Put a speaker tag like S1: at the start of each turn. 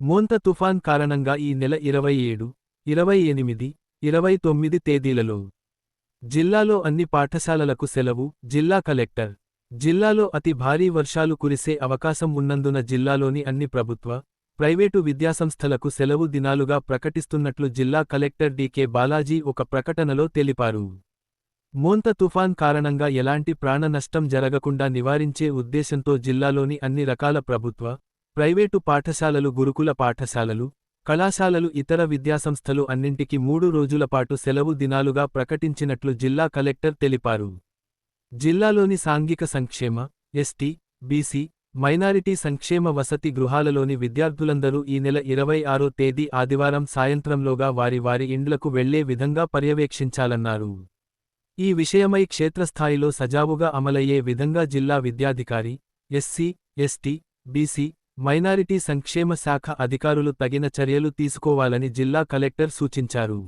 S1: మోంత తుఫాన్ కారణంగా ఈ నెల ఇరవై ఏడు ఇరవై ఎనిమిది ఇరవై తొమ్మిది తేదీలలో జిల్లాలో అన్ని పాఠశాలలకు సెలవు జిల్లా కలెక్టర్. జిల్లాలో అతి భారీ వర్షాలు కురిసే అవకాశం ఉన్నందున జిల్లాలోని అన్ని ప్రభుత్వ ప్రైవేటు విద్యాసంస్థలకు సెలవు దినాలుగా ప్రకటిస్తున్నట్లు జిల్లా కలెక్టర్ డికే బాలాజీ ఒక ప్రకటనలో తెలిపారు. మోంత తుఫాన్ కారణంగా ఎలాంటి ప్రాణ నష్టం జరగకుండా నివారించే ఉద్దేశంతో జిల్లాలోని అన్ని రకాల ప్రభుత్వ ప్రైవేటు పాఠశాలలు గురుకుల పాఠశాలలు కళాశాలలు ఇతర విద్యాసంస్థలు అన్నింటికి మూడు రోజుల పాటు సెలవు దినాలుగా ప్రకటించినట్లు జిల్లా కలెక్టర్ తెలిపారు. జిల్లాలోని సాంఘిక సంక్షేమ ఎస్టీ బీసీ మైనారిటీ సంక్షేమ వసతి గృహాలలోని విద్యార్థులందరూ ఈ నెల ఇరవై ఆరో తేదీ ఆదివారం సాయంత్రంలోగా వారి వారి ఇండ్లకు వెళ్ళే విధంగా పర్యవేక్షించాలన్నారు. ఈ విషయమై క్షేత్రస్థాయిలో సజావుగా అమలయ్యే విధంగా జిల్లా విద్యాధికారి ఎస్సీ ఎస్టీ బీసీ మైనారిటీ సంక్షేమ శాఖ అధికారులు తగిన చర్యలు తీసుకోవాలని జిల్లా కలెక్టర్ సూచించారు.